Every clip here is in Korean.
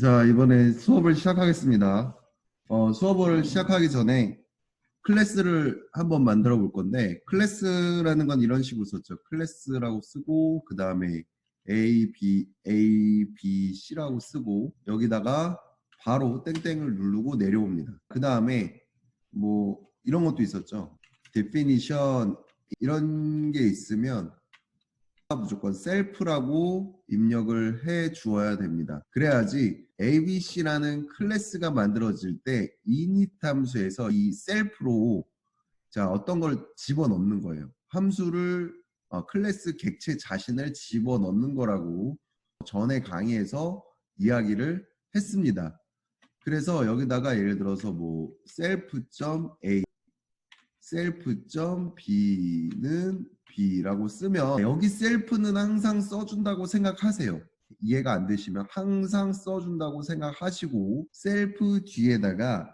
자, 이번에 수업을 시작하겠습니다. 어, 수업을 시작하기 전에 클래스를 한번 만들어 볼 건데, 클래스라는 건 이런 식으로 썼죠. 클래스라고 쓰고, 그 다음에 A, B, A, B, C라고 쓰고, 여기다가 바로 땡땡을 누르고 내려옵니다. 그 다음에 뭐 이런 것도 있었죠. definition 이런 게 있으면 무조건 셀프라고 입력을 해 주어야 됩니다. 그래야지 ABC라는 클래스가 만들어질 때 init 함수에서 이 셀프로 자 어떤 걸 집어넣는 거예요. 함수를 어, 클래스 객체 자신을 집어넣는 거라고 전에 강의에서 이야기를 했습니다. 그래서 여기다가 예를 들어서 뭐 self.a self.b는 b라고 쓰면 여기 self는 항상 써준다고 생각하세요. 이해가 안 되시면 항상 써준다고 생각하시고 self 뒤에다가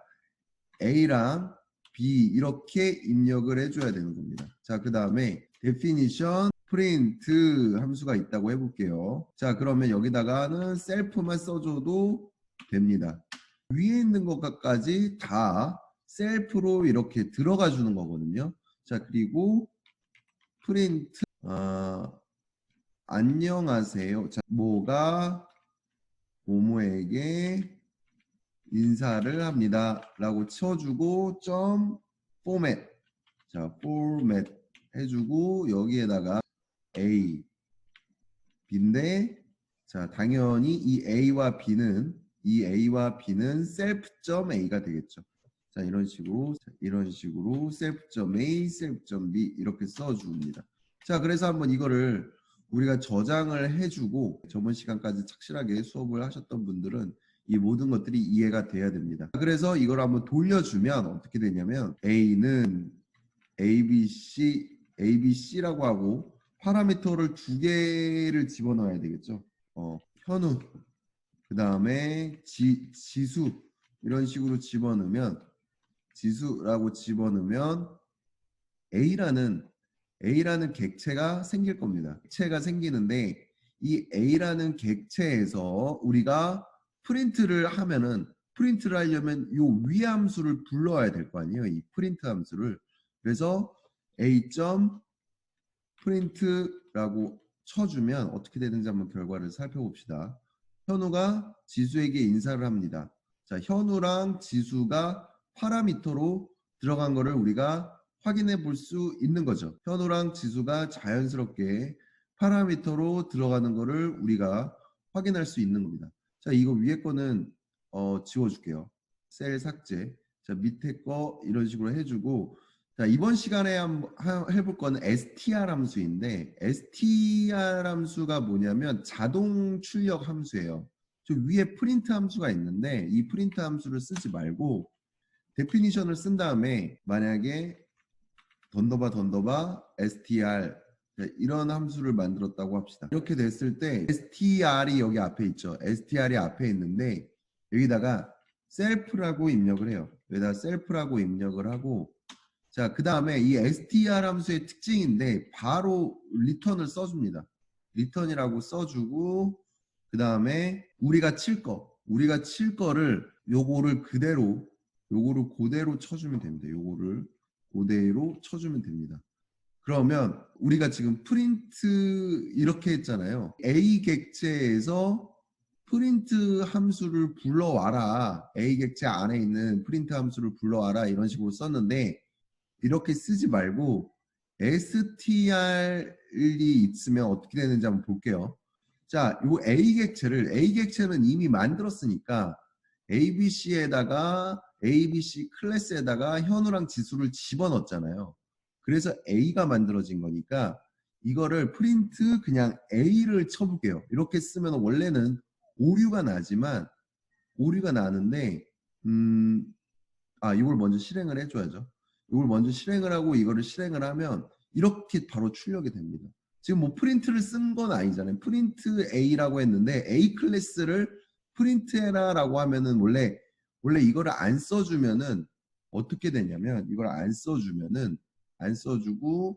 a랑 b 이렇게 입력을 해줘야 되는 겁니다. 자, 그 다음에 definition print 함수가 있다고 해볼게요. 자, 그러면 여기다가는 self만 써줘도 됩니다. 위에 있는 것까지 다 셀프로 이렇게 들어가 주는 거거든요. 자, 그리고 프린트 어, 안녕하세요. 자, 뭐가 모모에게 인사를 합니다. 라고 쳐주고 점 포맷 자, 포맷 해주고 여기에다가 A B인데 자, 당연히 이 A와 B는 이 A와 B는 self.a가 되겠죠. 자, 이런 식으로 이런 식으로 self.a, self.b 이렇게 써줍니다. 자, 그래서 한번 이거를 우리가 저장을 해주고 저번 시간까지 착실하게 수업을 하셨던 분들은 이 모든 것들이 이해가 돼야 됩니다. 그래서 이걸 한번 돌려주면 어떻게 되냐면 A는 ABC, ABC라고 하고 파라미터를 두 개를 집어넣어야 되겠죠. 어, 현우, 그 다음에 지수 이런 식으로 집어넣으면 지수라고 집어넣으면 A라는 A라는 객체가 생길 겁니다. 객체가 생기는데 이 A라는 객체에서 우리가 프린트를 하면은 프린트를 하려면 요 위 함수를 불러야 될 거 아니에요. 이 프린트 함수를. 그래서 A. 프린트라고 쳐주면 어떻게 되는지 한번 결과를 살펴봅시다. 현우가 지수에게 인사를 합니다. 자, 현우랑 지수가 파라미터로 들어간 거를 우리가 확인해 볼 수 있는 거죠. 현우랑 지수가 자연스럽게 파라미터로 들어가는 거를 우리가 확인할 수 있는 겁니다. 자, 이거 위에 거는 어, 지워줄게요. 셀 삭제. 자, 밑에 거 이런 식으로 해주고 자, 이번 시간에 한번 해볼 거는 str 함수인데 str 함수가 뭐냐면 자동 출력 함수예요. 저 위에 프린트 함수가 있는데 이 프린트 함수를 쓰지 말고 데피니션을 쓴 다음에 만약에 던더바 던더바 str 이런 함수를 만들었다고 합시다. 이렇게 됐을 때 str이 여기 앞에 있죠. str이 앞에 있는데 여기다가 셀프라고 입력을 해요. 여기다 셀프라고 입력을 하고 자, 그 다음에 이 str 함수의 특징인데 바로 리턴을 써줍니다. 리턴이라고 써주고 그 다음에 우리가 칠 거, 우리가 칠 거를 요거를 그대로 요거를 그대로 쳐주면 됩니다. 요거를 그대로 쳐주면 됩니다. 그러면 우리가 지금 프린트 이렇게 했잖아요. A 객체에서 프린트 함수를 불러와라. A 객체 안에 있는 프린트 함수를 불러와라. 이런 식으로 썼는데 이렇게 쓰지 말고 str이 있으면 어떻게 되는지 한번 볼게요. 자, 이 A 객체를 A 객체는 이미 만들었으니까 ABC에다가 ABC 클래스에다가 현우랑 지수를 집어넣었잖아요. 그래서 A가 만들어진 거니까 이거를 프린트 그냥 A를 쳐볼게요. 이렇게 쓰면 원래는 오류가 나지만 오류가 나는데 음, 아 이걸 먼저 실행을 해줘야죠. 이걸 먼저 실행을 하고 이거를 실행을 하면 이렇게 바로 출력이 됩니다. 지금 뭐 프린트를 쓴 건 아니잖아요. 프린트 A라고 했는데 A 클래스를 프린트해라라고 하면은 원래 원래 이거를 안 써주면은 어떻게 되냐면 이걸 안 써주면은 안 써주고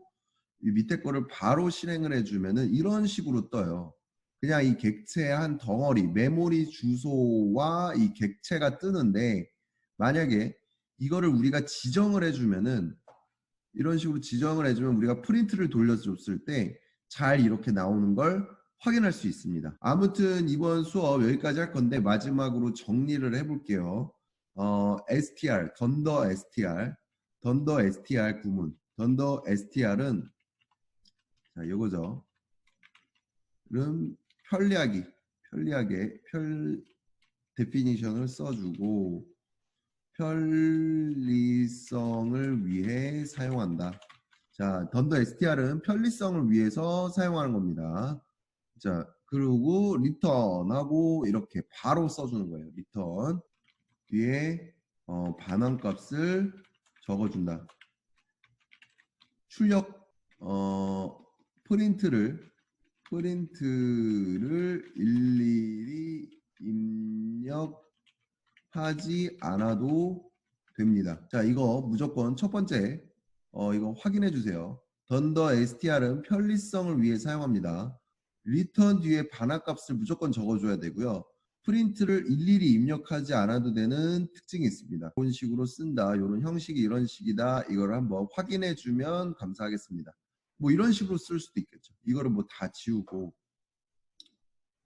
이 밑에 거를 바로 실행을 해주면은 이런 식으로 떠요. 그냥 이 객체의 한 덩어리, 메모리 주소와 이 객체가 뜨는데 만약에 이거를 우리가 지정을 해주면은 이런 식으로 지정을 해주면 우리가 프린트를 돌려줬을 때 잘 이렇게 나오는 걸 확인할 수 있습니다. 아무튼 이번 수업 여기까지 할 건데 마지막으로 정리를 해볼게요. 어, str, 던더 str, 던더 str 구문, 던더 str은 자 이거죠. 는 편리하기, 편리하게 펼 데피니션을 써주고 편리성을 위해 사용한다. 자, 던더 str은 편리성을 위해서 사용하는 겁니다. 자, 그리고 리턴하고 이렇게 바로 써주는 거예요. 리턴 뒤에 어, 반환 값을 적어준다. 출력 어, 프린트를 프린트를 일일이 입력하지 않아도 됩니다. 자, 이거 무조건 첫 번째 어, 이거 확인해 주세요. 던더 str은 편리성을 위해 사용합니다. 리턴 뒤에 반환값을 무조건 적어줘야 되고요. 프린트를 일일이 입력하지 않아도 되는 특징이 있습니다. 이런 식으로 쓴다. 이런 형식이 이런 식이다. 이걸 한번 확인해 주면 감사하겠습니다. 뭐 이런 식으로 쓸 수도 있겠죠. 이거를 뭐 다 지우고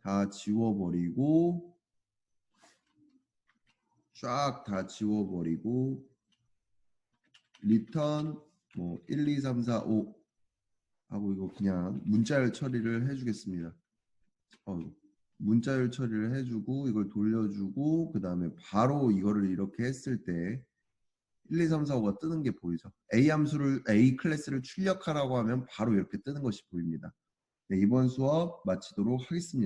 다 지워버리고 쫙 다 지워버리고 리턴 뭐 1, 2, 3, 4, 5 하고 이거 그냥 문자열 처리를 해주겠습니다. 어, 문자열 처리를 해주고 이걸 돌려주고 그 다음에 바로 이거를 이렇게 했을 때 1, 2, 3, 4, 5가 뜨는 게 보이죠. A 함수를 A 클래스를 출력하라고 하면 바로 이렇게 뜨는 것이 보입니다. 네, 이번 수업 마치도록 하겠습니다.